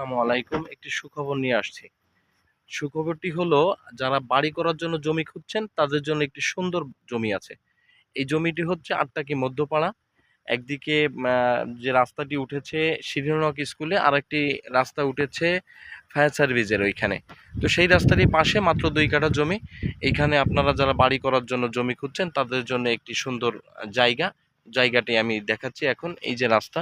আসসালামু আলাইকুম, একটি সুখবর নিয়ে আসছি। সুখবরটি হলো, যারা বাড়ি করার জন্য জমি খুঁজছেন, তাদের জন্য একটি সুন্দর জমি আছে। এই জমিটি হচ্ছে আটটাকি মধ্যপাড়া। একদিকে যে রাস্তাটি উঠেছে শিরিনক স্কুলে আর একটি রাস্তা উঠেছে ফায়ার সার্ভিসের ওইখানে। তো সেই রাস্তাটির পাশে মাত্র দুই কাঠা জমি। এইখানে আপনারা যারা বাড়ি করার জন্য জমি খুঁজছেন, তাদের জন্য একটি সুন্দর জায়গা। জায়গাটি আমি দেখাচ্ছি এখন, এই যে রাস্তা,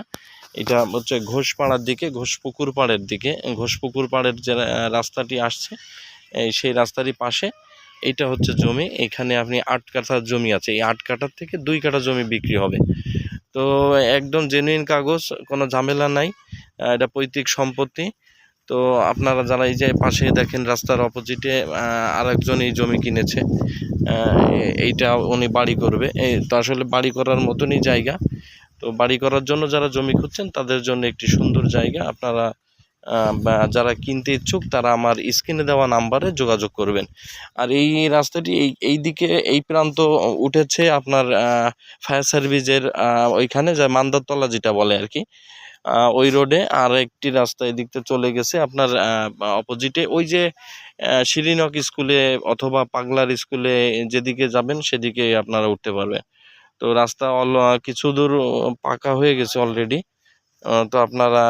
এটা হচ্ছে ঘোষপাড়ার দিকে, ঘোষপুকুর পাড়ের দিকে। ঘোষপুকুর পাড়ের যে রাস্তাটি আসছে সেই রাস্তারই পাশে, এটা হচ্ছে জমি। এখানে আপনি আট কাঠার জমি আছে, এই আট কাঠার থেকে দুই কাঠা জমি বিক্রি হবে। তো, একদম জেনুইন কাগজ, কোনো ঝামেলা নাই এটা পৈতৃক সম্পত্তি। তো আপনারা যারা এই যে পাশে দেখেন রাস্তার অপোজিটে আরেকজন এই জমি কিনেছে এইটা উনি বাড়ি করবে। তো আসলে বাড়ি করার মতনই জায়গা। তো বাড়ি করার জন্য যারা জমি খুঁজছেন, তাদের জন্য একটি সুন্দর জায়গা। আপনারা যারা কিনতে ইচ্ছুক, তারা আমার স্ক্রিনে দেওয়া নাম্বারে যোগাযোগ করবেন। আর এই রাস্তাটি এই এই দিকে, এই প্রান্ত উঠেছে আপনার ফায়ার সার্ভিসের ওইখানে যা মান্দারতলা যেটা বলে আর কি। ওই রোডে আর একটি রাস্তা এদিক থেকে চলে গেছে আপনার অপোজিটে ওই যে শিরিনক স্কুলে অথবা পাগলার স্কুলে যেদিকে যাবেন, সেদিকে আপনারা উঠতে পারবেন। তো রাস্তা অল, কিছু দূর পাকা হয়ে গেছে অলরেডি তো আপনারা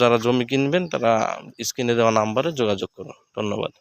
যারা জমি কিনবেন তারা স্ক্রিনে দেওয়া নাম্বারে যোগাযোগ করুন। ধন্যবাদ।